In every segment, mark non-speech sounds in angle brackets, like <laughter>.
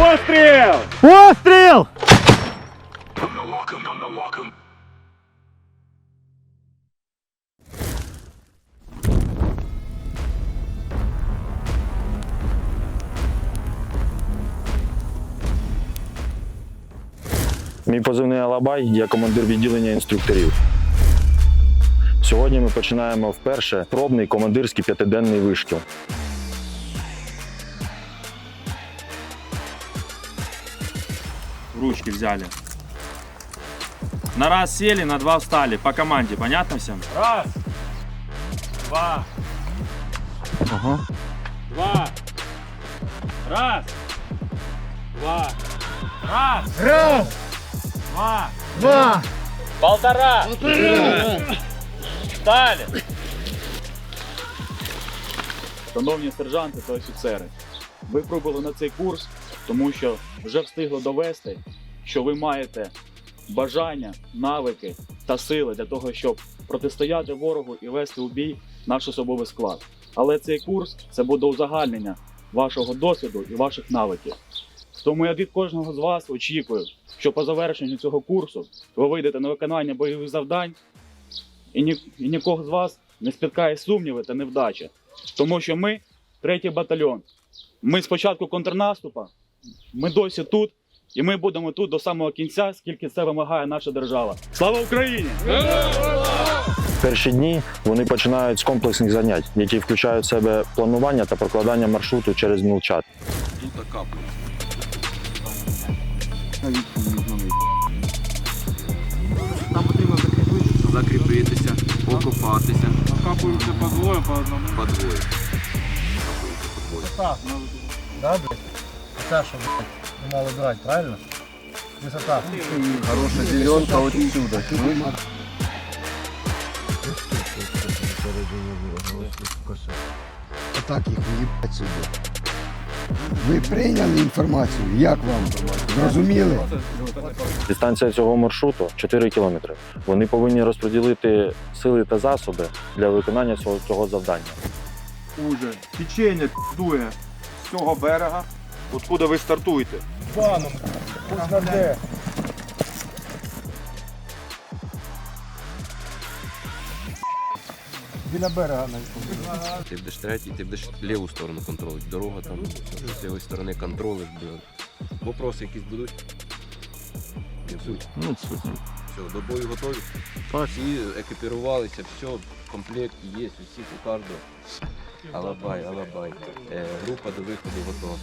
Постріл! Постріл! Мій позивний Алабай, я командир відділення інструкторів. Сьогодні ми починаємо вперше пробний командирський п'ятиденний вишкіл. Ручки взяли. На раз сели, на два встали. По команде, понятно всем? Раз. Два. Ага. Два. Раз. Два. Раз. Раз, Два. два, Полтора. Встали. Шановні сержанти та офіцери, ви прибули на цей курс, тому що вже встигли довести, що ви маєте бажання, навики та сили для того, щоб протистояти ворогу і вести у бій наш особовий склад. Але цей курс це буде узагальнення вашого досвіду і ваших навиків. Тому я від кожного з вас очікую, що по завершенню цього курсу ви вийдете на виконання бойових завдань, і, ні, і нікого з вас не спіткає сумніви та невдача. Тому що ми третій батальйон. Ми спочатку контрнаступа, ми досі тут, і ми будемо тут до самого кінця, скільки це вимагає наша держава. Слава Україні! Перші дні вони починають з комплексних занять, які включають в себе планування та прокладання маршруту через мілчат. Нам потрібно закріпитися, закріпитися, окопатися. Капаемся по двое, по одному. По двоє. Так, ну, да, блядь? Що, блядь, не мало брати, правильно? Висота. Хороша зеленка от сюди. Отак їх уїбать сюди. Ви прийняли інформацію? Як вам? Зрозуміли? Дистанція цього маршруту 4 кілометри. Вони повинні розподілити сили та засоби для виконання цього, цього завдання. уже течення дує з цього берега, откуда ви стартуєте. Біля берега навіть. Ти будеш третій, ти будеш ліву сторону контролювати. Дорога там з цієї сторони контролиш. Вопроси якісь будуть? Суть. Ну, суть. Все, до бою готові? Так. Всі екіпірувалися, все, комплект є, усі по карту. Алабай, алабай. Е, група до виходу готова.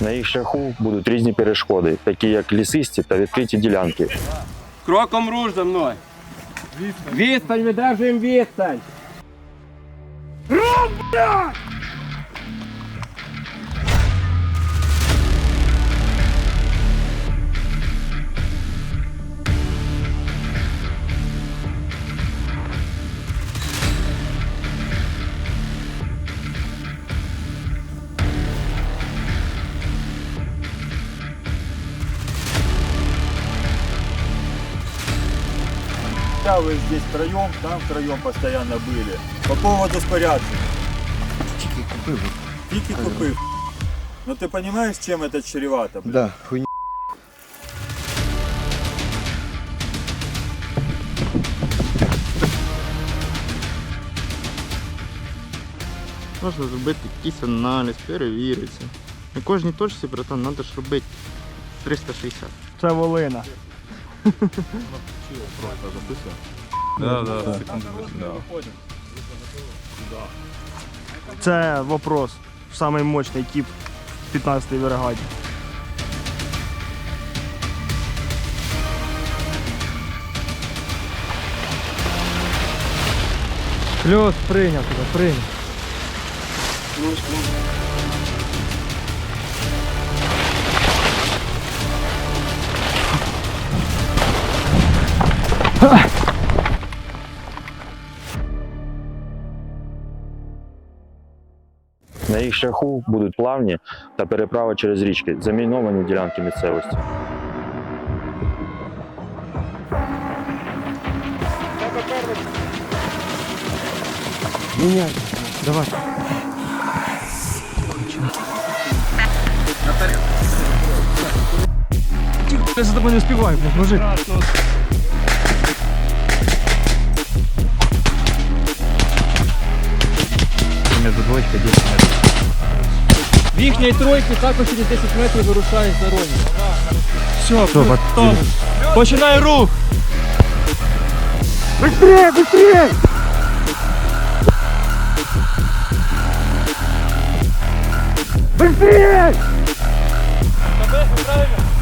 На їх шляху будуть різні перешкоди, такі як лісисті та відкриті ділянки. Кроком руш за мною. Відстань, видержуємо відстань. Да, вы здесь втроем, там втроем постоянно были. По поводу снарядки. Тільки купив. Тики купив. Ну ты понимаешь, чем это чревато? блин? Да, хуйня. Можна зробити якийсь аналіз, перевірити. На кожній точці, братан, треба ж робити 360. Це Волина. <laughs> Це вопрос. Самий мощний тип 15-й бригаді. Плюс прийняв тебе, прийняв. На їх шляху будуть плавні та переправи через річки, заміновані ділянки місцевості. Міняй, давай. Я за тобою не успіваю, мужик. Между двоечкой 10 метров. В їхній тройці також через 10 метрів вирушає з дороги. Все, Все, починай рух!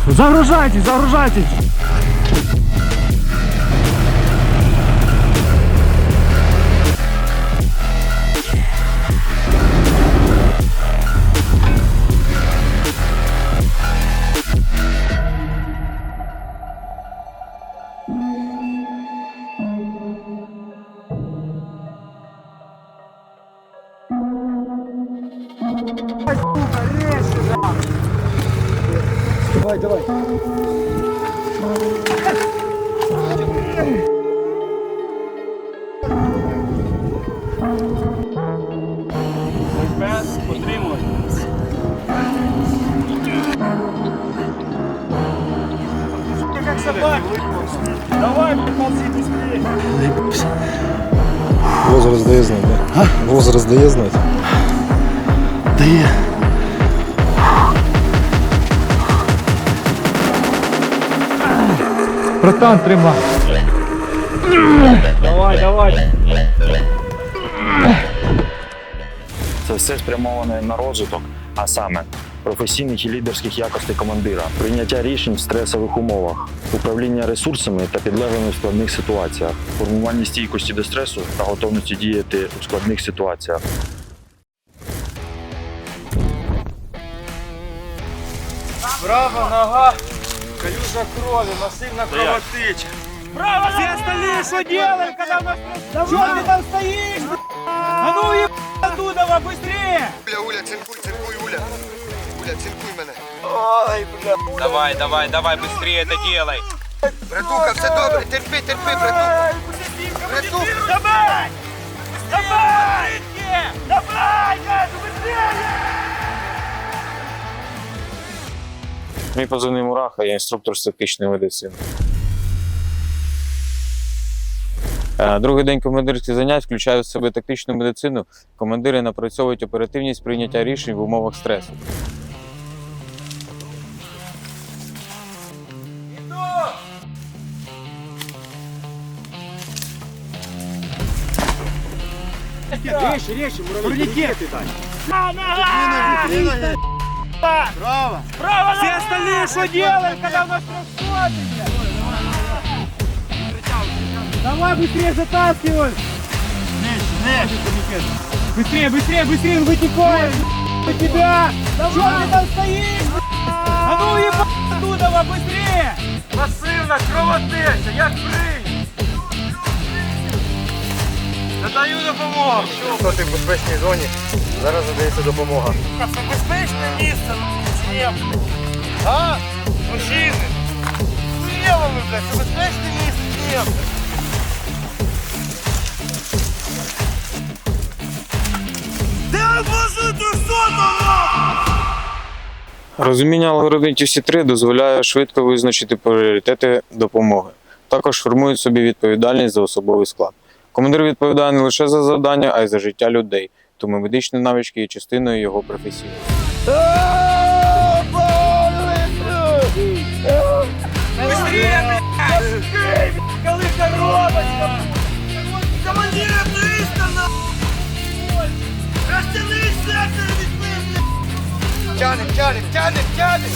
Загружайтесь, загружайтесь! Возраст дає знати, да? А? Возраст дає знати. Дає. Братан, тримай! Давай, давай! Це все спрямоване на розвиток, а саме професійних і лідерських якостей командира, прийняття рішень в стресових умовах, управління ресурсами та підлеглими в складних ситуаціях, формування стійкості до стресу та готовності діяти у складних ситуаціях. Права нога, калюжа крови, массивна кровотеча. Право Все остальные что делаем, когда у нас... Чего ты там стоишь? А ну еб оттуда, быстрее! Уля, Уля, цинкуй, цинкуй, Уля. Уля, цинкуй мене. Давай, давай, давай, быстрее это делай. Братуха, все добре, терпи, терпи, братуха. Братуха. Давай! Давай! Давай, газу, быстрее! Мій позивний Мураха, я інструктор з тактичної медицини. Е, Другий день командирських занять включає в себе тактичну медицину. Командири напрацьовують оперативність прийняття рішень в умовах стресу. Речи, речи, турникеты дай. Нога! Право! Право! Все остальные что делаем, когда у нас происходит? Давай быстрее затаскивай! Быстрее, быстрее, быстрее, он вытекает! На тебя! Чё ты там стоишь? А ну ебать оттуда, быстрее! Пасивна кровотеча, як прийняв! Надаю допомогу! Хто ти в безпечній зоні? Зараз надається допомога. Це безпечне місце, чи ні? А? Мужчини! Ні, ви, блядь, це безпечне місце, чи? Де положили Розуміння алгоритмів всі три дозволяє швидко визначити пріоритети допомоги. Також формують собі відповідальність за особовий склад. Командир відповідає не лише за завдання, а й за життя людей, тому медичні навички є частиною його професії. Коли коробочка! Командира пристально! Растяни серце! Тянем, тянем, тянем, тянем.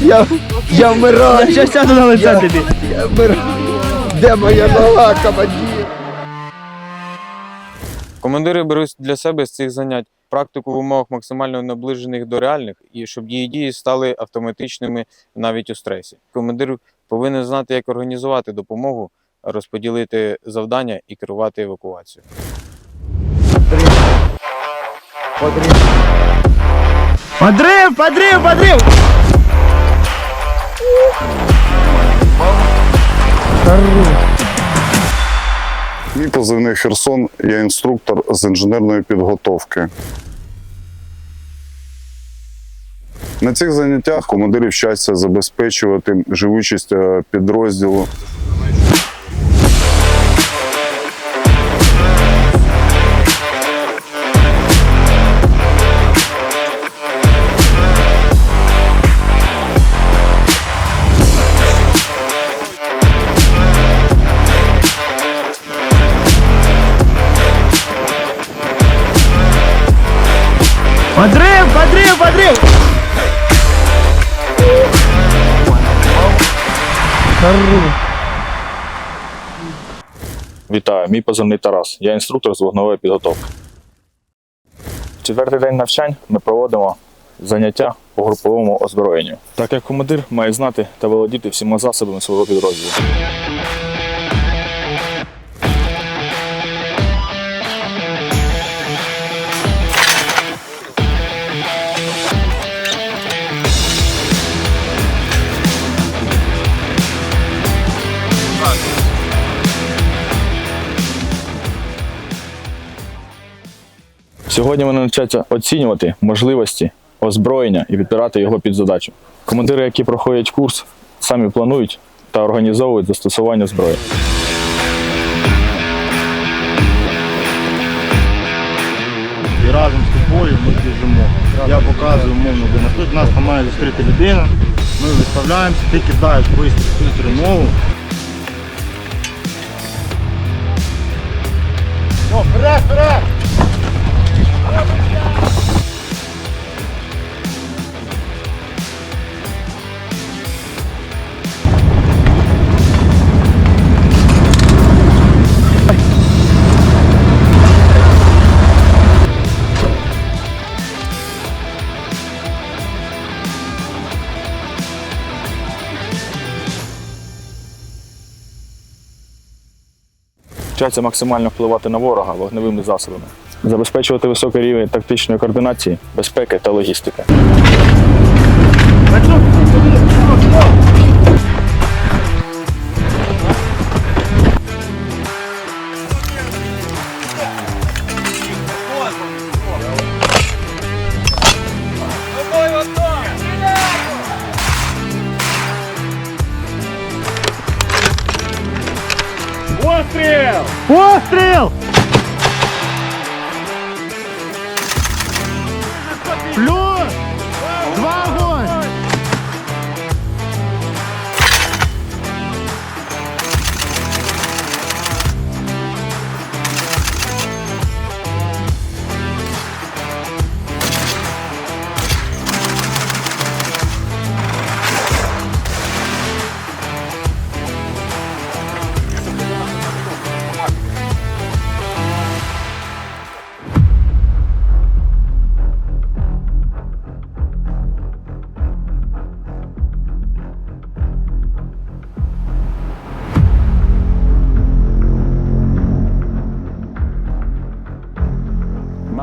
Я, я вмираю. Я сяду на лице тобі. Я вмираю. Де моя нога, командир? Командири беруть для себе з цих занять практику в умовах максимально наближених до реальних, і щоб її дії стали автоматичними навіть у стресі. Командир повинен знати, як організувати допомогу, розподілити завдання і керувати евакуацією. Подрив, подрив, подрив! Мій позивний Херсон, я інструктор з інженерної підготовки. На цих заняттях командири вчаться забезпечувати живучість е, підрозділу. Подрыв, подрыв, подрыв! Вітаю, мій позивний Тарас. Я інструктор з вогневої підготовки. Четвертий день навчань ми проводимо заняття по груповому озброєнню. Так як командир має знати та володіти всіма засобами свого підрозділу. Сьогодні вони навчаться оцінювати можливості озброєння і підбирати його під задачу. Командири, які проходять курс, самі планують та організовують застосування зброї. І разом з тобою ми біжимо. Я показую де нас тут нас там має зустріти людина. Ми виставляємося, ти кидаєш вистріл цю тримову. Все, вперед, вперед! Вчаться максимально впливати на ворога вогневими засобами, забезпечувати високий рівень тактичної координації, безпеки та логістики.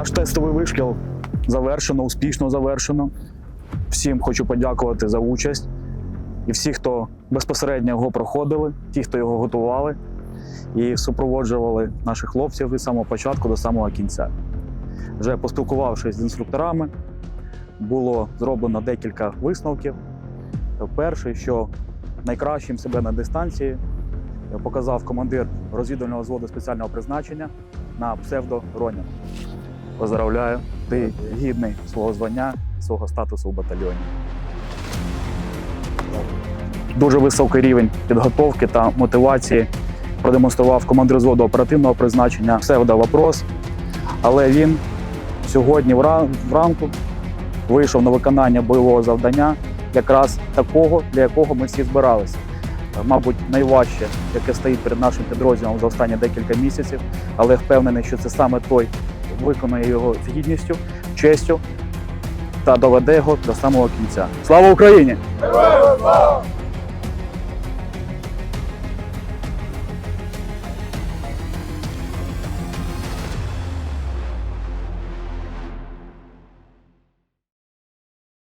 Наш тестовий вишкіл завершено, успішно завершено. Всім хочу подякувати за участь. І всі, хто безпосередньо його проходили, ті, хто його готували і супроводжували наших хлопців від самого початку до самого кінця. Вже поспілкувавшись з інструкторами, було зроблено декілька висновків. Перший, що найкращим себе на дистанції показав командир розвідувального взводу спеціального призначення на псевдо Роня. Поздравляю, ти гідний свого звання, свого статусу у батальйоні. Дуже високий рівень підготовки та мотивації продемонстрував командир взводу оперативного призначення псевдо Вопрос. Але він сьогодні вранку вийшов на виконання бойового завдання, якраз такого, для якого ми всі збиралися. Мабуть, найважче, яке стоїть перед нашим підрозділом за останні декілька місяців, але впевнений, що це саме той виконає його з гідністю, честю та доведе його до самого кінця. Слава Україні! Слава!